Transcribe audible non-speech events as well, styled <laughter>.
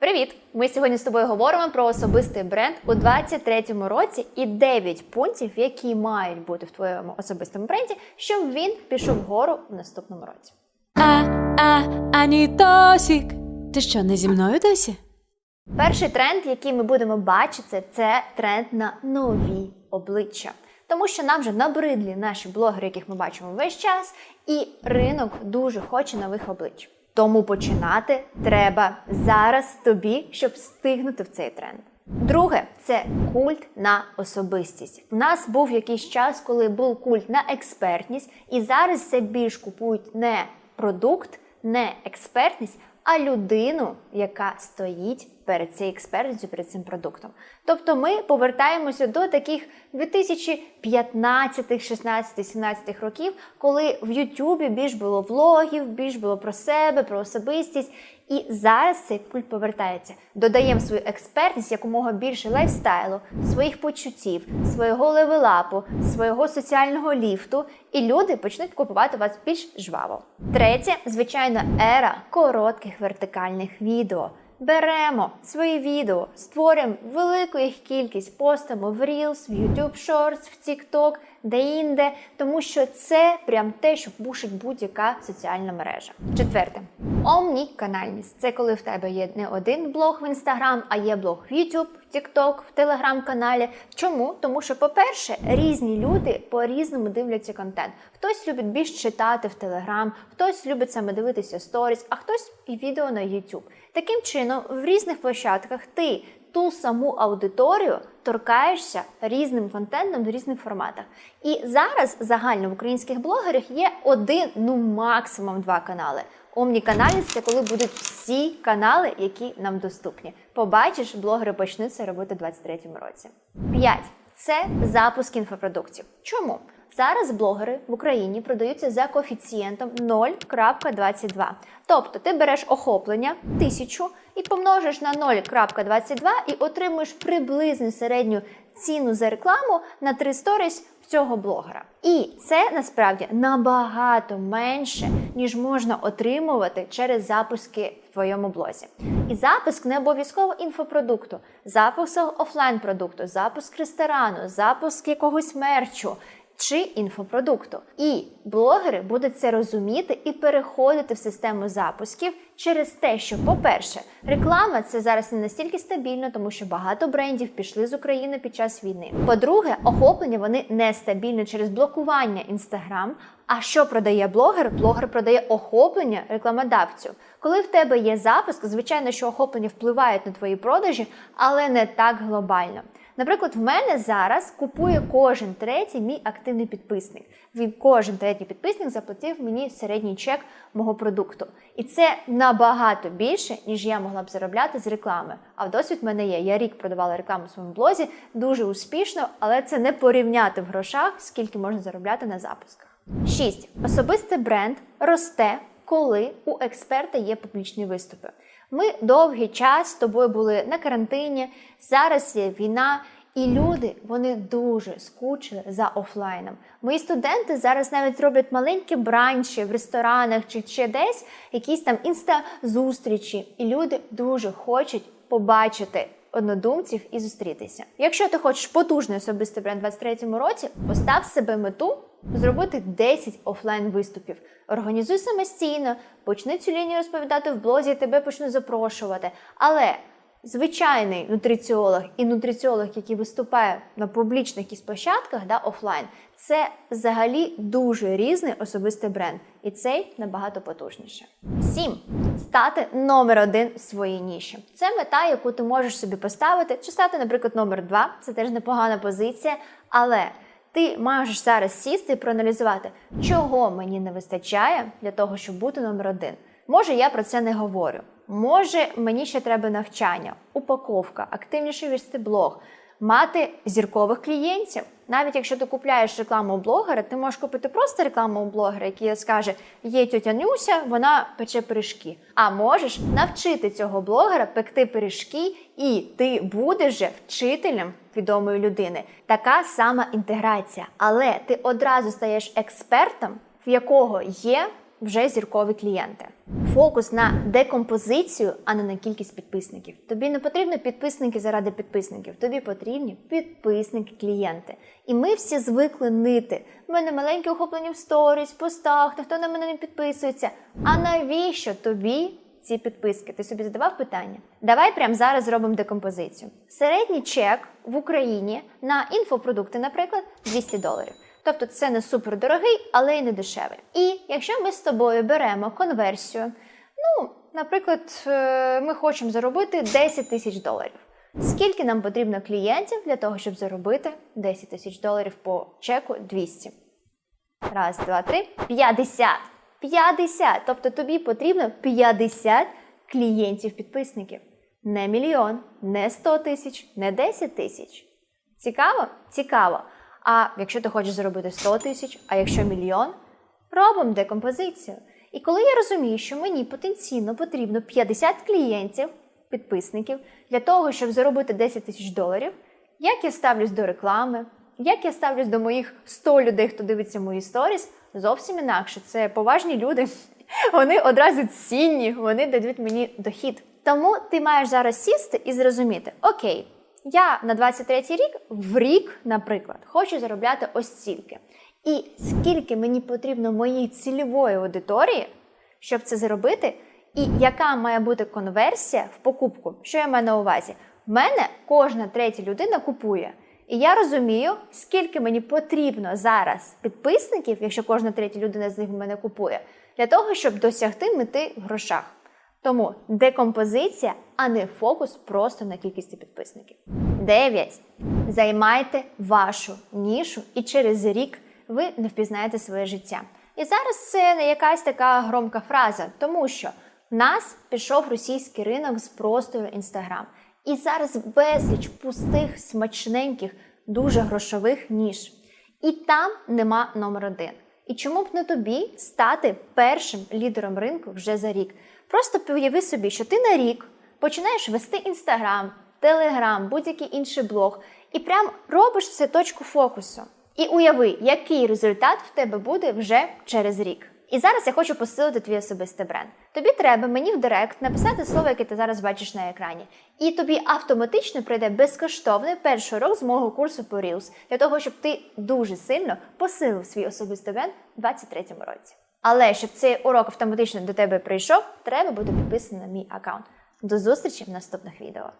Привіт! Ми сьогодні з тобою говоримо про особистий бренд у 2023 році і 9 пунктів, які мають бути в твоєму особистому бренді, щоб він пішов вгору в наступному році. А, а, Анітосік. Ти що, не зі мною досі? Перший тренд, який ми будемо бачити, це тренд на нові обличчя. Тому що нам вже набридлі наші блогери, яких ми бачимо весь час, і ринок дуже хоче нових облич. Тому починати треба зараз тобі, щоб встигнути в цей тренд. Друге це культ на особистість. У нас був якийсь час, коли був культ на експертність, і зараз це більш купують не продукт, не експертність, а людину, яка стоїть перед цією експертністю, перед цим продуктом. Тобто ми повертаємося до таких 2015, 16, 17 років, коли в Ютубі більш було влогів, більш було про себе, про особистість. І зараз цей культ повертається. Додаємо свою експертність якомога більше лайфстайлу, своїх почуттів, свого левелапу, свого соціального ліфту, і люди почнуть купувати вас більш жваво. Третє, звичайно, ера коротких вертикальних відео. Беремо свої відео, створюємо велику їх кількість, постимо в Reels, в YouTube Shorts, в TikTok, де-інде, тому що це прям те, що пушить будь-яка соціальна мережа. Четверте, омніканальність. Це коли в тебе є не один блог в Instagram, а є блог в YouTube, в TikTok, в Telegram-каналі. Чому? Тому що, по-перше, різні люди по-різному дивляться контент. Хтось любить більш читати в Telegram, хтось любить саме дивитися сторіс, а хтось і відео на YouTube. Таким чином, в різних площадках ти ту саму аудиторію торкаєшся різним контентом в різних форматах. І зараз загально в українських блогерах є один, ну максимум два канали. Омніканальність це коли будуть всі канали, які нам доступні. Побачиш, блогери почнуть це робити у 2023 році. 5. Це запуск інфопродуктів. Чому? Зараз блогери в Україні продаються за коефіцієнтом 0.22. Тобто ти береш охоплення 1000 і помножиш на 0.22 і отримуєш приблизну середню ціну за рекламу на 3 сторіс цього блогера. І це насправді набагато менше, ніж можна отримувати через запуски в твоєму блозі. І запуск не обов'язково інфопродукту, запуск офлайн продукту, запуск ресторану, запуск якогось мерчу чи інфопродукту. І блогери будуть це розуміти і переходити в систему запусків через те, що, по-перше, реклама це зараз не настільки стабільно, тому що багато брендів пішли з України під час війни. По-друге, охоплення вони нестабільні через блокування інстаграм. А що продає блогер? Блогер продає охоплення рекламодавцю. Коли в тебе є запуск, звичайно, що охоплення впливають на твої продажі, але не так глобально. Наприклад, в мене зараз купує кожен третій мій активний підписник. Він кожен третій підписник заплатив мені середній чек мого продукту. І це набагато більше, ніж я могла б заробляти з реклами. А в досвід в мене є. Я рік продавала рекламу в своєму блозі дуже успішно, але це не порівняти в грошах, скільки можна заробляти на запусках. 6. Особистий бренд росте, коли у експерта є публічні виступи. Ми довгий час з тобою були на карантині, зараз є війна, і люди вони дуже скучили за офлайном. Мої студенти зараз навіть роблять маленькі бранчі в ресторанах чи ще десь, якісь там інста-зустрічі, і люди дуже хочуть побачити. Однодумців і зустрітися. Якщо ти хочеш потужний особистий бренд у 2023 році, постав себе мету зробити 10 офлайн виступів. Організуй самостійно, почни цю лінію розповідати в блозі, тебе почнуть запрошувати. Але звичайний нутриціолог і нутриціолог, який виступає на публічних якісь площадках, да, офлайн, це взагалі дуже різний особистий бренд. І цей набагато потужніше. 7. Стати номер один в своїй ніші. Це мета, яку ти можеш собі поставити, чи стати, наприклад, номер 2. Це теж непогана позиція. Але ти можеш зараз сісти і проаналізувати, чого мені не вистачає для того, щоб бути номер один. Може, я про це не говорю. Може, мені ще треба навчання, упаковка, активніше вести блог, мати зіркових клієнтів. Навіть якщо ти купляєш рекламу блогера, ти можеш купити просто рекламу блогера, який скаже: є тьотя Нюся, вона пече пиріжки. А можеш навчити цього блогера пекти пиріжки, і ти будеш же вчителем відомої людини. Така сама інтеграція. Але ти одразу стаєш експертом, в якого є вже зіркові клієнти. Фокус на декомпозицію, а не на кількість підписників. Тобі не потрібні підписники заради підписників. Тобі потрібні підписники, клієнти. І ми всі звикли нити. У мене маленькі охоплення в сторіс, постах, ніхто на мене не підписується. А навіщо тобі ці підписки? Ти собі задавав питання? Давай прямо зараз зробимо декомпозицію. Середній чек в Україні на інфопродукти, наприклад, 200 доларів. Тобто це не супер дорогий, але й не дешевий. І якщо ми з тобою беремо конверсію, ну, наприклад, е, ми хочемо заробити 10 тисяч доларів. Скільки нам потрібно клієнтів для того, щоб заробити 10 тисяч доларів по чеку 200? Раз, два, три. 50. 50. Тобто тобі потрібно 50 клієнтів-підписників. Не мільйон, не 100 тисяч, не 10 тисяч. Цікаво? Цікаво. А якщо ти хочеш заробити 100 тисяч, а якщо мільйон, робимо декомпозицію. І коли я розумію, що мені потенційно потрібно 50 клієнтів, підписників, для того, щоб заробити 10 тисяч доларів, як я ставлюсь до реклами, як я ставлюсь до моїх 100 людей, хто дивиться мої сторіс, зовсім інакше. Це поважні люди. <laughs> Вони одразу цінні, вони дадуть мені дохід. Тому ти маєш зараз сісти і зрозуміти: окей, я на 23-й рік в рік, наприклад, хочу заробляти ось стільки. І скільки мені потрібно моїй цільової аудиторії, щоб це зробити, і яка має бути конверсія в покупку? Що я маю на увазі? В мене кожна третя людина купує. І я розумію, скільки мені потрібно зараз підписників, якщо кожна третя людина з них мене купує, для того, щоб досягти мети в грошах. Тому декомпозиція, а не фокус просто на кількості підписників. 9. Займайте вашу нішу, і через рік ви не впізнаєте своє життя. І зараз це не якась така громка фраза, тому що в нас пішов російський ринок з простору Інстаграм. І зараз безліч пустих, смачненьких, дуже грошових ніж. І там нема номер один. І чому б не тобі стати першим лідером ринку вже за рік? Просто уяви собі, що ти на рік починаєш вести інстаграм, телеграм, будь-який інший блог, і прям робиш це точку фокусу. І уяви, який результат в тебе буде вже через рік. І зараз я хочу посилити твій особистий бренд. Тобі треба мені в директ написати слово, яке ти зараз бачиш на екрані. І тобі автоматично прийде безкоштовний перший урок з мого курсу по Reels, для того, щоб ти дуже сильно посилив свій особистий бренд у 2023 році. Але щоб цей урок автоматично до тебе прийшов, треба бути підписаним на мій аккаунт. До зустрічі в наступних відео.